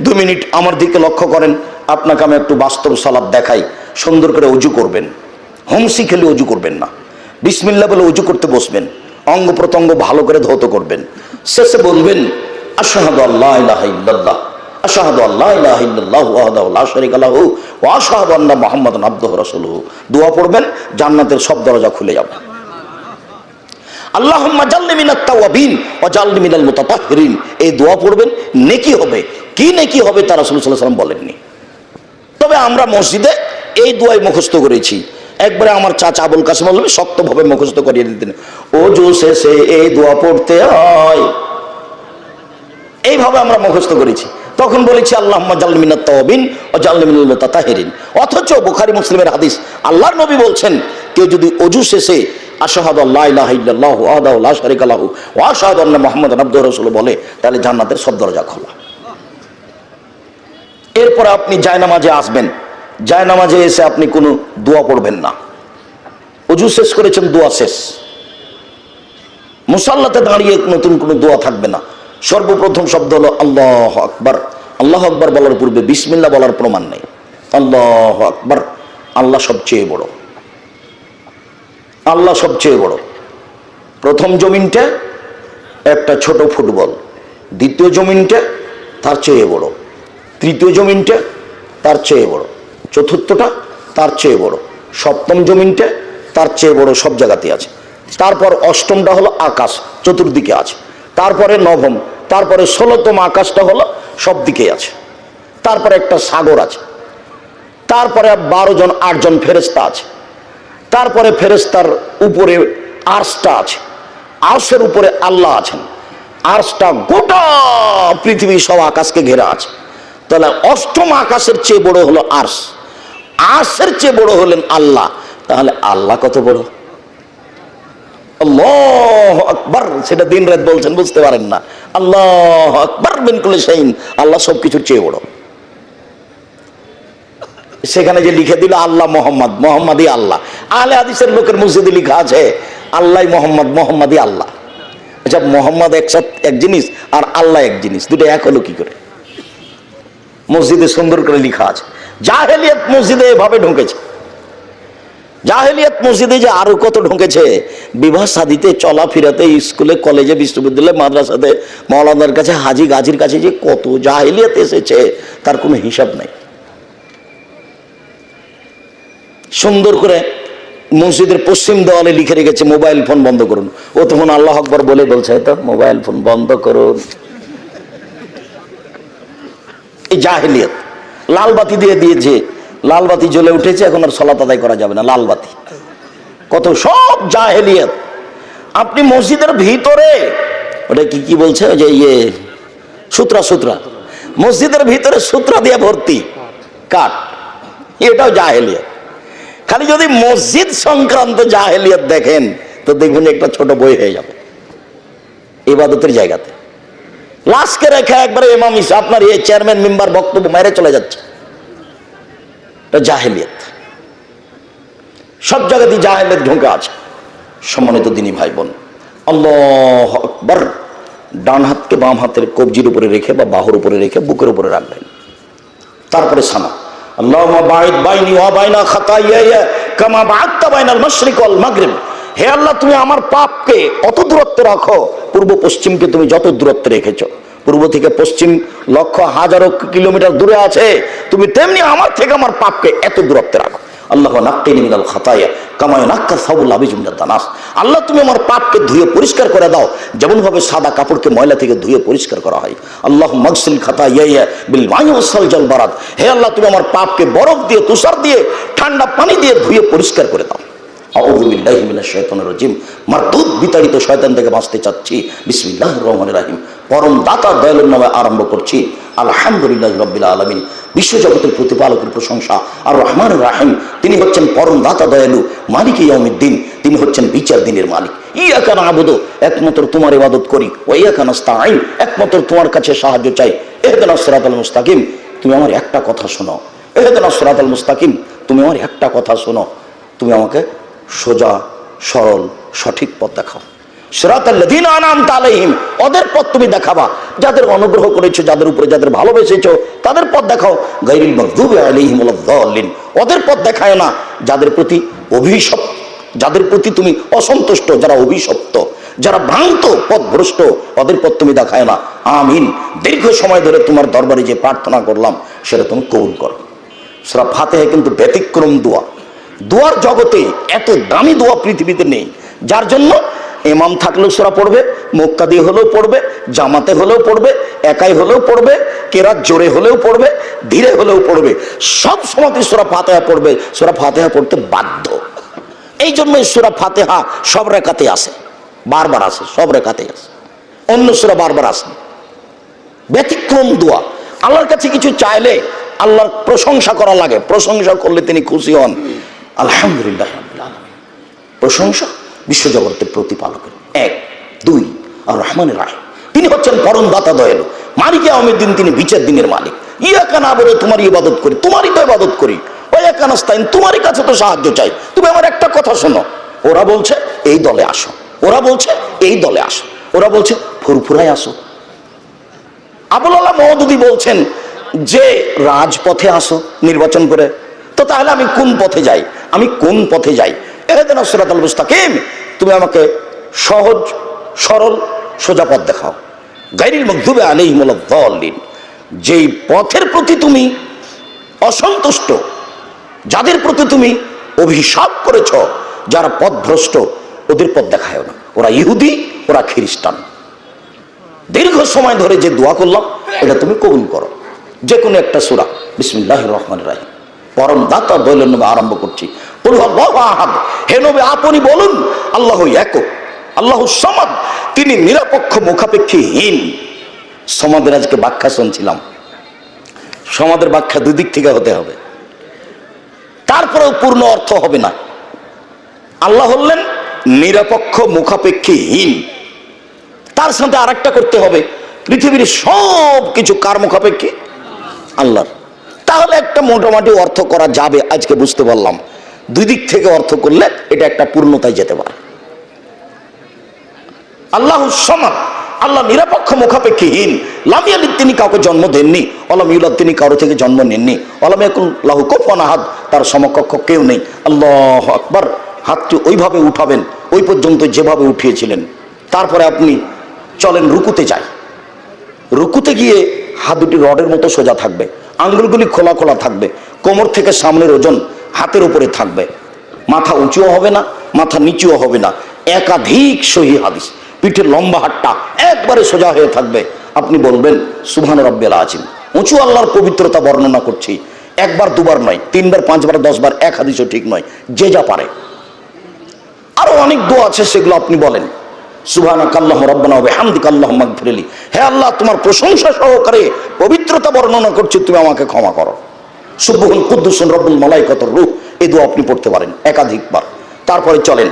দু মিনিট আমার দিকে লক্ষ্য করেন, আপনাকে আমি একটু বাস্তব সালাদ দেখাই, সুন্দর করে অজু করবেন। হোমসি খেলে অজু করবেন না। বিসমিল্লা বলে অজু করতে বসবেন। অঙ্গ প্রত্যঙ্গ ভালো করে ধৌত করবেন। শেষে বলবেন, আশাহাদু আল্লাহ আল্লাহ দোয়া পড়বেন, জান্নাতের সব দরজা খুলে এই দোয়া পড়বেন, নেকি হবে। কি নেকি হবে তা রাসূল সাল্লাল্লাহু বলেননি। তবে আমরা মসজিদে এই দোয়াই মুখস্থ করেছি। একবারে আমার চাচা আবুল কাসিম বলবে শক্তভাবে মুখস্থ করিয়ে দিতেন অজু শেষে এই দোয়া পড়তে হয়। এইভাবে আমরা মুখস্থ করেছি। তখন বলেছি আল্লাহ জালমিনাত তাওবিন ও জালমিনুল তাতাহিরিন অথচ বুখারী মুসলিমের হাদিস আল্লাহর নবী বলছেন, কেউ যদি অজু শেষে আশহাদু আল্লাহ ইলাহা ইল্লাল্লাহ ওয়াহদাহু লা শারীকা লাহু ওয়া আশহাদু আন্না মুহাম্মাদান বলে, তাহলে জান্নাতের সব দরজা খোলা। এরপরে আপনি জায়নামাজে আসবেন। জায়নামাজে এসে আপনি কোনো দোয়া পড়বেন না। অজু শেষ করেছেন, দোয়া শেষ। মুসাল্লাতে দাঁড়িয়ে নতুন কোনো দোয়া থাকবে না। সর্বপ্রথম শব্দ হলো, আল্লাহ আকবার। আল্লাহ আকবার বলার পূর্বে বিসমিল্লা বলার প্রমাণ নেই। আল্লাহ আকবার। আল্লাহ সবচেয়ে বড়। আল্লাহ সবচেয়ে বড়। প্রথম জমিনটা একটা ছোট ফুটবল। দ্বিতীয় জমিনটা তার চেয়ে বড়। তৃতীয় জমিনটা তার চেয়ে বড়। চতুর্থটা তার চেয়ে বড়। সপ্তম জমিনটা তার চেয়ে বড় সব জায়গাতে আছে। তারপর অষ্টমটা হলো আকাশ, চতুর্দিকে আছে। তারপরে নবম, তারপরে ষোলোতম আকাশটা হলো সব দিকে আছে। তারপরে একটা সাগর আছে। তারপরে বারো জন আটজন ফেরেস্তা আছে। তারপরে ফেরেস্তার উপরে আর্সটা আছে। আর্সের উপরে আল্লাহ আছেন। আর্সটা গোটা পৃথিবী সব আকাশকে ঘেরা আছে। তাহলে অষ্টম আকাশের চেয়ে বড় হলো আর্স আর্সের চেয়ে বড় হলেন আল্লাহ। তাহলে আল্লাহ কত বড়? আল্লাহ আকবার। সেটা দিন রাত বলছেন, বুঝতে পারেন না। আল্লাহ আকবার বিন কুল্লি শাইইন। আল্লাহ সবকিছুর চেয়ে বড়। সেখানে যে লিখে দিল, আল্লাহ মোহাম্মদ, মোহাম্মদই আল্লাহ। আলে হাদিসের লোকের মসজিদে লেখা আছে আল্লাহ মোহাম্মদ, মোহাম্মদই আল্লাহ। আচ্ছা মোহাম্মদ একসাথ এক জিনিস আর আল্লাহ এক জিনিস। দুটো এক হলো কি করে? মসজিদে সুন্দর করে লিখা আছে। জাহেলিয়াত মসজিদে এভাবে ঢুকেছে। জাহেলিয়াত মসজিদে যে আরও কত ঢুকেছে? বিবাহ সাদিতে, চলাফেরাতে, স্কুলে, কলেজে, বিশ্ববিদ্যালয়ে, মাদ্রাসাতে, মৌলানার কাছে, হাজি গাজির কাছে যে কত জাহেলিয়াত এসেছে, তার কোনো হিসাব নাই। সুন্দর করে মসজিদের পশ্চিম দেওয়ালে লিখে রেখেছে, মোবাইল ফোন বন্ধ করুন। ও তখন আল্লাহ আকবর বলে বলছে তো মোবাইল ফোন বন্ধ করুন। এই জাহেলিয়ত। লাল বাতি দিয়ে দিয়েছে। লাল বাতি জ্বলে উঠেছে, এখন আর সলাত আদায় করা যাবে না, লাল বাতি। কত সব জাহেলিয়ত। আপনি মসজিদের ভিতরে, ওটা কি কি বলছে? যে ইয়ে সূত্রা সূত্রা। মসজিদের ভিতরে সূত্রা দিয়ে ভর্তি, কাঠ। এটাও জাহেলিয়ত। খালি যদি মসজিদ সংক্রান্ত জাহেলিয়ত দেখেন, তো দেখবেন একটা ছোট বই হয়ে যাবে। ইবাদতের জায়গাতে। লাশকে রেখে একবারে ইমাম আপনার এই চেয়ারম্যান মেম্বার বক্তব্য মেরে চলে যাচ্ছে। এটা জাহেলিয়ত। সব জায়গাতেই জাহেলিয়ত ঢুকে আছে। সম্মানিত দিনী ভাই বোন আল্লাহ আকবর। ডান হাতকে বাম হাতের কবজির উপরে রেখে বা বাহুর উপরে রেখে বুকের উপরে রাখবেন। তারপরে সানা। বাঈদ বাইনি ওয়া বাইনা খাতায়ায়া কামা বা'আদতা বাইনাল মাশরিক ওয়াল মাগরিব। হে আল্লাহ, তুমি আমার পাপকে অত দূরত্ব রাখো। পূর্ব পশ্চিমকে তুমি যত দূরত্বে রেখেছো, পূর্ব থেকে পশ্চিম লক্ষ হাজারো কিলোমিটার দূরে আছে, তুমি তেমনি আমার থেকে আমার পাপকে এত দূরত্বে রাখো। আল্লাহ নাক্কিনি মিনাল খাতায়া কামায় নাক্কা সাবুল আবিজুম দানাস। আল্লাহ তুমি আমার পাপকে ধুয়ে পরিষ্কার করে দাও যেমন ভাবে সাদা কাপড়কে ময়লা থেকে ধুয়ে পরিষ্কার করা হয়। আল্লাহ মগসিল খাতা ইয়া বিল মাইসাল জল বারাত হে আল্লাহ তুমি আমার পাপকে বরফ দিয়ে, তুষার দিয়ে, ঠান্ডা পানি দিয়ে ধুয়ে পরিষ্কার করে দাও। বিশ্বজগতের প্রতিপালকের প্রশংসা। আর রহমান রাহিম। তিনি হচ্ছেন পরম দাতা দয়ালু মালিক ইয়াউমিদ্দিন। তিনি হচ্ছেন বিচার দিনের মালিক। ইয়া কানা আবুদো একমাত্র তোমার ইবাদত করি। ও ইয়া কানা আইন একমাত্র তোমার কাছে সাহায্য চাই। এহদানা সিরাতাল মুস্তাকিম। তুমি আমার একটা কথা শোনো। এহদানা সিরাতাল মুস্তাকিম। তুমি আমার একটা কথা শোনো। তুমি আমাকে সোজা, সরল, সঠিক পথ দেখাও। সিরাতাল্লাযীনা আনআমতা আলাইহিম, ওদের পথ তুমি দেখাবা। যাদের অনুগ্রহ করেছ, যাদের উপরে যাদের ভালোবেসেছো, তাদের পথ দেখাও। মাগদুবি আলাইহিম ওদের পথ দেখায় না। যাদের প্রতি অভিশপ্ত, যাদের প্রতি তুমি অসন্তুষ্ট, যারা অভিশপ্ত, যারা ভ্রান্ত, পথভ্রষ্ট, ওদের পথ তুমি দেখায় না। আমিন। দীর্ঘ সময় ধরে তোমার দরবারে যে প্রার্থনা করলাম, সেটা তুমি কবুল করো। সেটা ফাতেহা কিন্তু ব্যতিক্রম দোয়া। দোয়ার জগতে এত দামি দোয়া পৃথিবীতে নেই। যার জন্য এমাম থাকলেও সোরা পড়বে মক্কা দিয়ে হলেও পড়বে, জামাতে হলেও পড়বে, একাই হলেও পড়বে, কেরাত জোরে হলেও পড়বে, ধীরে হলেও পড়বে। সব সময়তে সোরা ফাতেহা পড়বে। সোরা ফাতেহা পড়তে বাধ্য। এই জন্য সুরা ফাতেহা সব রেখাতে আসে। বারবার আসে, সব রেখাতে আসে। অন্য সুরা বারবার আসে ব্যতিক্রম দোয়া। আল্লাহর কাছে কিছু চাইলে আল্লাহর প্রশংসা করা লাগে। প্রশংসা করলে তিনি খুশি হন। আলহামদুলিল্লাহ। প্রশংসা বিশ্বজগতের প্রতিপালকের। এক, দুই, আর রহমানের রায় তিনি হচ্ছেন পরম দাতা দয়ালু। মালিকে আমের দিন, তিনি বিচার দিনের মালিক। ইয়াকা না বলে তোমারই ইবাদত করি, তোমারই তো ইবাদত করি। ওয়াকা নাস্তাইন তোমারই কাছে তো সাহায্য চাই। তুমি আমার একটা কথা শোনো। ওরা বলছে, এই দলে আসো। ওরা বলছে, এই দলে আসো। ওরা বলছে, ফুরফুরায় আসো। আবুল আল্লাহ মহদুদি বলছেন, যে রাজপথে আসো নির্বাচন করে, তো তাহলে আমি কোন পথে যাই? আমি কোন পথে যাই? এহেদিন সিরাত আল মুস্তাকিম, তুমি আমাকে সহজ, সরল, সোজা পথ দেখাও। গাইরিল মকদুবে আলাইহিমুল দলিন যেই পথের প্রতি তুমি অসন্তুষ্ট, যাদের প্রতি তুমি অভিশাপ করেছ, যারা পথভ্রষ্ট, ওদের পথ দেখায় না। ওরা ইহুদি, ওরা খ্রিস্টান। দীর্ঘ সময় ধরে যে দোয়া করলাম, এটা তুমি কবুল করো। যে কোনো একটা সুরা। বিসমিল্লাহ রহমান রাহিম। পরম দাতা দৈলের আরম্ভ করছি। আপনি বলুন, আল্লাহ এক আল্লাহ সমাদ, তিনি নিরপেক্ষ, মুখাপেক্ষীহীন। সমাদের আজকে ব্যাখ্যা শুনছিলাম। সমাদের ব্যাখ্যা দুদিক থেকে হতে হবে। তারপরেও পূর্ণ অর্থ হবে না। আল্লাহ হলেন নিরপেক্ষ, মুখাপেক্ষীহীন। তার সাথে আরেকটা করতে হবে। পৃথিবীর সব কিছু কার মুখাপেক্ষী? আল্লাহর। তাহলে একটা মোটামুটি অর্থ করা যাবে, আজকে বুঝতে পারলাম। দুই দিক থেকে অর্থ করলে এটা একটা পূর্ণতায় যেতে পারে। আল্লাহ সমান আল্লাহ নিরপেক্ষ মুখাপেক্ষীহীন। লামিয়ালিদ তিনি কাউকে জন্ম দেননি। অলাম ইউলাদ, তিনি কারও থেকে জন্ম নেননি। অলাম এখন লাহু কোফান আহাদ, তার সমকক্ষ কেউ নেই। আল্লাহ আকবার, হাতটি ওইভাবে উঠাবেন, ওই পর্যন্ত যেভাবে উঠিয়েছিলেন। তারপরে আপনি চলেন রুকুতে যাই। রুকুতে গিয়ে হাত দুটি রডের মতো সোজা থাকবে। আঙ্গুলগুলি খোলা খোলা থাকবে, কোমর থেকে সামনের ওজন হাতের উপরে থাকবে। মাথা উঁচুও হবে না, মাথা নিচুও হবে না। একাধিক সহি হাদিস, পিঠের লম্বা হাটটা একবারে সোজা হয়ে থাকবে। আপনি বলবেন, সুবহান রব্বেল আজিম উঁচু আল্লাহর পবিত্রতা বর্ণনা করছি। একবার, দুবার নয়, তিনবার, পাঁচবার, দশবার, এক হাদিসও ঠিক নয়, যে যা পারে। আরও অনেক দোয়া আছে, সেগুলো আপনি বলেন। হবে আল্লাহ, তোমার প্রশংসা সহকারে পবিত্রতা বর্ণনা করছি, তুমি আমাকে ক্ষমা করো। রূপ এ আপনি পড়তে পারেন একাধিকবার। তারপরে চলেন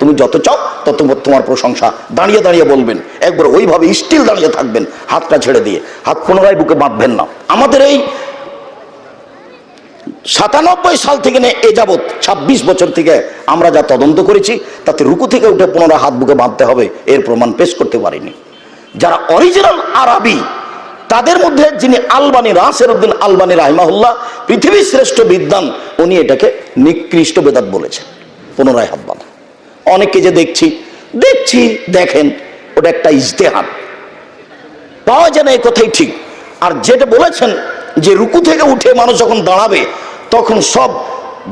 তুমি যত চাও, তত তোমার প্রশংসা। দাঁড়িয়ে দাঁড়িয়ে বলবেন, একবার ওইভাবে স্টিল দাঁড়িয়ে থাকবেন, হাতটা ছেড়ে দিয়ে। হাত পুনরায় বুকে বাঁধবেন না। আমাদের এই সাতানব্বই সাল থেকে নিয়ে এ যাবৎ ছাব্বিশ বছর থেকে আমরা যা তদন্ত করেছি, তাতে রুকু থেকে উঠে পুনরায় হাত বুকে বাঁধতে হবে, এর প্রমাণ পেশ করতে পারিনি। যারা অরিজিনাল আরবি, তাদের মধ্যে যিনি আলবানি রাসের উদ্দিন আলবানি রাহিমাহুল্লাহ, পৃথিবীর শ্রেষ্ঠ বিদ্যান উনি এটাকে নিকৃষ্ট বেদাত বলেছেন, পুনরায় হাত বাঁধা। অনেককে যে দেখছি দেখছি, দেখেন, ওটা একটা ইজতেহার। পাওয়া যায় না, এই কথাই ঠিক। আর যেটা বলেছেন যে রুকু থেকে উঠে মানুষ যখন দাঁড়াবে, তখন সব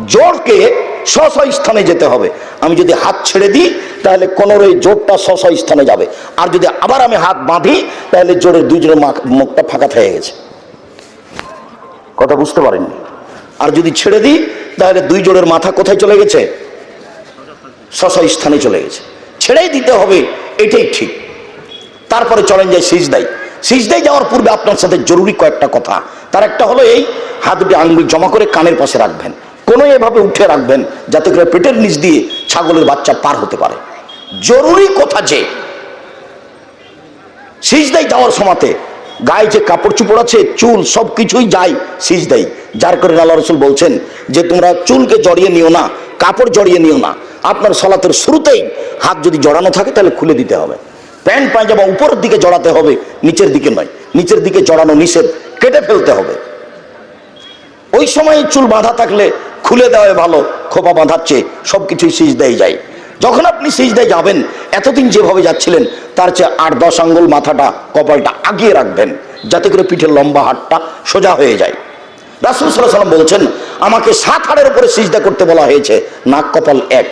জোরকে স্ব স্থানে যেতে হবে। আমি যদি হাত ছেড়ে দিই, তাহলে কোনোর জোরটা স্ব স্থানে যাবে। আর যদি আবার আমি হাত বাঁধি, তাহলে জোরের দুইজনের মাখ- মুখটা ফাঁকা হয়ে গেছে। কথা বুঝতে পারেননি আর যদি ছেড়ে দিই, তাহলে দুই জোরের মাথা কোথায় চলে গেছে? স্ব স্থানে চলে গেছে। ছেড়েই দিতে হবে, এটাই ঠিক। তারপরে চলেন যায় সিজদাই সিজদাই যাওয়ার পূর্বে আপনার সাথে জরুরি কয়েকটা কথা। তার একটা হলো এই, হাত দুটি আঙ্গুল জমা করে কানের পাশে রাখবেন। কোনো এভাবে উঠে রাখবেন যাতে করে পেটের নিচ দিয়ে ছাগলের বাচ্চা পার হতে পারে। জরুরি কথা যে সিজদাই যাওয়ার সময়তে গায়ে যে কাপড় চুপড় আছে, চুল সব কিছুই যায় সিজদাই যার করে আল্লাহ রসুল বলছেন যে, তোমরা চুলকে জড়িয়ে নিও না, কাপড় জড়িয়ে নিও না। আপনার সলাতের শুরুতেই হাত যদি জড়ানো থাকে, তাহলে খুলে দিতে হবে। প্যান্ট পায়জামা উপরের দিকে জড়াতে হবে, নিচের দিকে নয়। নিচের দিকে জড়ানো নিষেধ, কেটে ফেলতে হবে। ওই সময় চুল বাঁধা থাকলে খুলে দেওয়াই ভালো, খোপা বাঁধাচ্ছে সব কিছুই সিজদাই যায়। যখন আপনি সিজদায় যাবেন, এতদিন যেভাবে যাচ্ছিলেন, তার চেয়ে আট দশ আঙ্গুল মাথাটা, কপালটা আগিয়ে রাখবেন, যাতে করে পিঠের লম্বা হাটটা সোজা হয়ে যায়। রাসুল সাল্লাম বলছেন, আমাকে সাত হাড়ের উপরে সিজদা করতে বলা হয়েছে, নাক কপাল এক।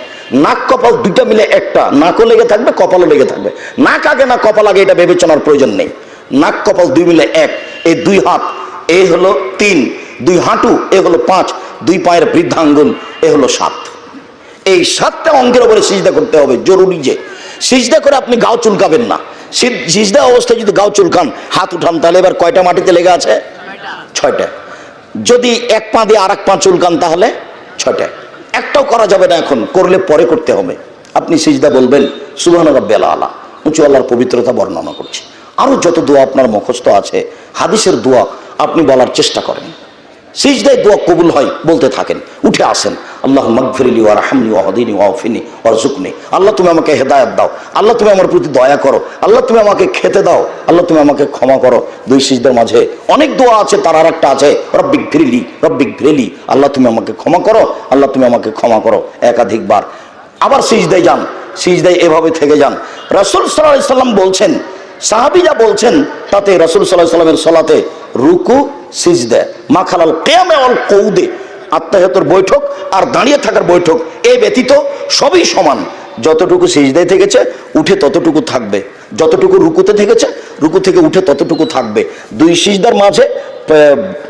নাক কপাল দুইটা মিলে একটা। নাকও লেগে থাকবে কপালও লেগে থাকবে। নাক আগে না কপাল আগে এটা বিবেচনার প্রয়োজন নেই। নাক কপাল দুই মিলে এক এই দুই হাত এ হলো তিন দুই হাঁটু এ হলো পাঁচ দুই পায়ের বৃদ্ধাঙ্গুল এ হলো সাত। এই সাতটা অঙ্কের উপরে সিজদা করতে হবে জরুরি যে। সিজদা করে আপনি গাও চুলকাবেন না। সিজদা অবস্থায় যদি গাও চুলকান হাত উঠান তাহলে এবার কয়টা মাটিতে লেগে আছে? ছয়টা। যদি এক পা দিয়ে আর এক পা চুলকান তাহলে ছয়টা। একটাও করা যাবে না এখন, করলে পরে করতে হবে। আপনি সিজদা বলবেন সুবহান রব্বেলা আলা। উঁচু আল্লাহর পবিত্রতা বর্ণনা করছি। আরও যত দোয়া আপনার মুখস্থ আছে, হাদিসের দোয়া আপনি বলার চেষ্টা করেন। সিজদায় দোয়া কবুল হয়, বলতে থাকেন, উঠে আসেন। আল্লাহ মগফিরিলি ওয়ার হামনি ওয়াহদিনী ওয়াফিনি ওয়ার জুকনি আল্লাহ তুমি আমাকে হেদায়ত দাও। আল্লাহ তুমি আমার প্রতি দয়া করো। আল্লাহ তুমি আমাকে খেতে দাও। আল্লাহ তুমি আমাকে ক্ষমা করো। দুই সিজদার মাঝে অনেক দোয়া আছে, তার আর একটা আছে রব্বিক ফিরিলি রব্বিক ফিরিলি আল্লাহ তুমি আমাকে ক্ষমা করো, আল্লাহ তুমি আমাকে ক্ষমা করো একাধিকবার। আবার সিজদায় যান, সিজদায় এভাবে থেকে যান। রাসুল সাল্লাহ সাল্লাম বলছেন সাহাবিজা বলছেন, তাতে রসুল সাল্লাহ সাল্লামের সলাতে রুকু, সিজদে, মাখালাল কেয়ামে অল কৌদে আত্মাহতর বৈঠক আর দাঁড়িয়ে থাকার বৈঠক, এ ব্যতীত সবই সমান। যতটুকু সিজদায় থেকেছে, উঠে ততটুকু থাকবে। যতটুকু রুকুতে থেকেছে, রুকু থেকে উঠে ততটুকু থাকবে। দুই সিজদার মাঝে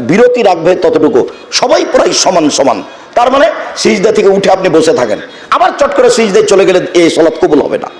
বিরতি রাখবে ততটুকু। সবাই প্রায় সমান সমান। তার মানে সিজদা থেকে উঠে আপনি বসে থাকেন। আবার চট করে সিজদায় চলে গেলে এই সলাৎ কবুল হবে না।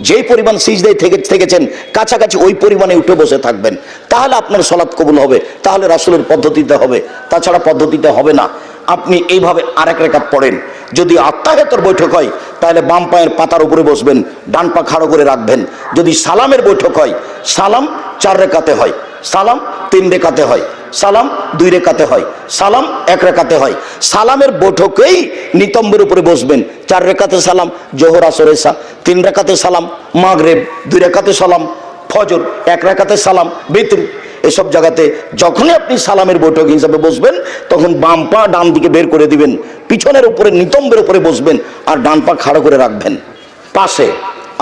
যেই পরিমাণ সিজদায় থেকে, থেকেছেন, কাছাকাছি ওই পরিমাণে উঠে বসে থাকবেন। তাহলে আপনার সলাৎ কবুল হবে। তাহলে রাসুলের পদ্ধতিতে হবে। তাছাড়া পদ্ধতিতে হবে না। আপনি এইভাবে আরেক রেখাত পড়েন। যদি আত্মাহেতর বৈঠক হয়, তাহলে বাম পায়ের পাতার উপরে বসবেন, ডান পা খাড়ো করে রাখবেন। যদি সালামের বৈঠক হয়, সালাম চার রেখাতে হয়, সালাম তিন রেখাতে হয়, সালাম দুই রেখাতে হয়, সালাম এক রেখাতে হয়। সালামের বৈঠকেই নিতম্বের উপরে বসবেন। চার রেখাতে সালাম, জোহর, আসর, এসা। তিন রেখাতে সালাম, মাগরেব। দুই রেখাতে সালাম, ফজর। এক রেখাতে সালাম, বেতর। এসব জায়গাতে যখনই আপনি সালামের বৈঠক হিসাবে বসবেন, তখন বাম পা ডান দিকে বের করে দিবেন, পিছনের উপরে, নিতম্বের উপরে বসবেন আর ডান পা খাড়ো করে রাখবেন। পাশে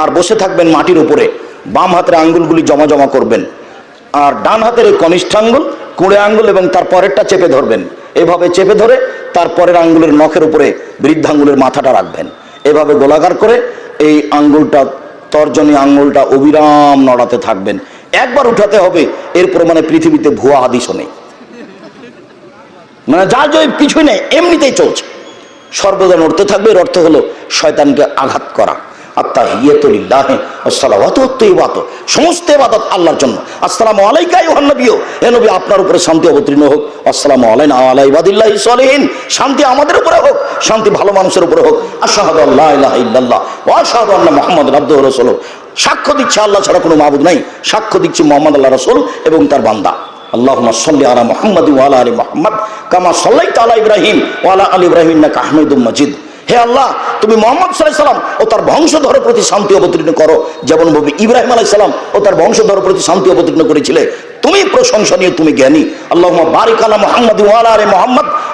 আর বসে থাকবেন মাটির উপরে, বাম হাতের আঙ্গুলগুলি জমা জমা করবেন আর ডান হাতের এই কনিষ্ঠ আঙ্গুল, কুড়ে আঙ্গুল এবং তার পরেরটা চেপে ধরবেন। এভাবে চেপে ধরে তার পরের আঙ্গুলের নখের উপরে বৃদ্ধাঙ্গুলের মাথাটা রাখবেন। এভাবে গোলাকার করে এই আঙ্গুলটা, তর্জনী আঙ্গুলটা অবিরাম নড়াতে থাকবেন। একবার উঠাতে হবে এরপর মানে পৃথিবীতে ভুয়া হাদিসও নেই। মানে যা জয় কিছুই নেই, এমনিতেই চলছে। সর্বদা নড়তে থাকবে, এর অর্থ হলো শয়তানকে আঘাত করা। আত্মা সমস্ত আল্লাহর জন্য। নবী, আপনার উপরে শান্তি অবতীর্ণ হোক। আসসালামু আলাইনা আলা ইবাদিল্লাহি সলিহিন। শান্তি আমাদের উপরে হোক, শান্তি ভালো মানুষের উপরে হোক। আশহাদু আল্লা ইলাহা ইল্লাল্লাহ ওয়া আশহাদু সাক্ষ্য দিচ্ছে আল্লাহ ছাড়া কোনো মাহবুদ নাই। সাক্ষ্য দিচ্ছে মোহাম্মদ আল্লাহ রসুল এবং তার বান্দা। সাল্লি আলা মোহাম্মদ ওয়ালা আলী মোহাম্মদ, কামা সাল্লাই তালা ইব্রাহিম ওয়ালা আলী ইব্রাহিম না কাহমেদুম মজিদ। হে আল্লাহ, তুমি মোহাম্মদ সাল্লাহ সাল্লাম ও তার বংশধর প্রতি শান্তি অবতীর্ণ করো। যেমন ভাবে ইব্রাহিম সাল্লাম ও তার বংশধর প্রতি শান্তি অবতীর্ণ করেছিলে। তুমি প্রশংসনীয়, তুমি জ্ঞানী। আল্লাহ বারিক আলা মোহাম্মদ ওয়ালা আলী মোহাম্মদ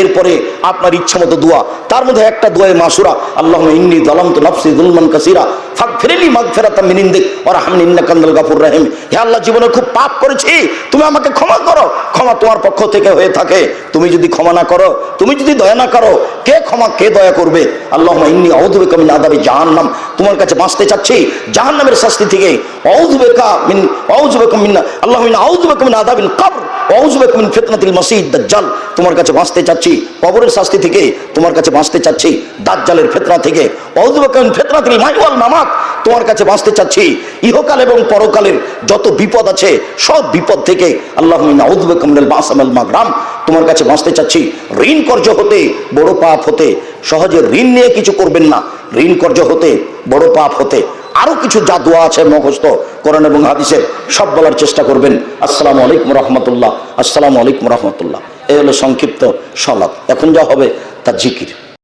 এরপরে আপনার ইচ্ছা মতো দোয়া। তার মধ্যে একটা দোয়ায় মাসুরা আল্লাহ ইন্নি দলাম তো নফসি দুলমান কাসিরা ফাক ফেরেলি মাগ ফেরাতাম মিনিন্দিক ওর হামনি ইন্না কান্দাল গাফুর রাহিম। হে আল্লাহ, জীবনে খুব পাপ করেছি, তুমি আমাকে ক্ষমা করো। ক্ষমা তোমার পক্ষ থেকে হয়ে থাকে। তুমি যদি ক্ষমা না করো, তুমি যদি দয়া না করো, কে ক্ষমা, কে দয়া করবে? আল্লাহ ইন্নি অউদুবে কামিন আদাবি জাহান্নাম। তোমার কাছে বাঁচতে চাচ্ছি জাহান্নামের শাস্তি থেকে। তোমার কাছে চাচ্ছি দাজ্জালের থেকে। চাচ্ছি। ইহকাল এবং পরকালের যত বিপদ আছে, সব বিপদ থেকে আল্লাহ মিন মাগরাম, তোমার কাছে বাঁচতে চাচ্ছি। ঋণ কর্য হতে, বড় পাপ হতে, সহজে ঋণ নিয়ে কিছু করবেন না। ঋণ কর্য হতে, বড় পাপ হতে আরও কিছু জাদু আছে মুখস্থ কোরআন এবং হাদিসের, সব বলার চেষ্টা করবেন। আসসালামু আলাইকুম রহমতুল্লাহ, আসসালামু আলাইকুম রহমতুল্লাহ। এই হলো সংক্ষিপ্ত সলাপ এখন যা হবে তা জিকির।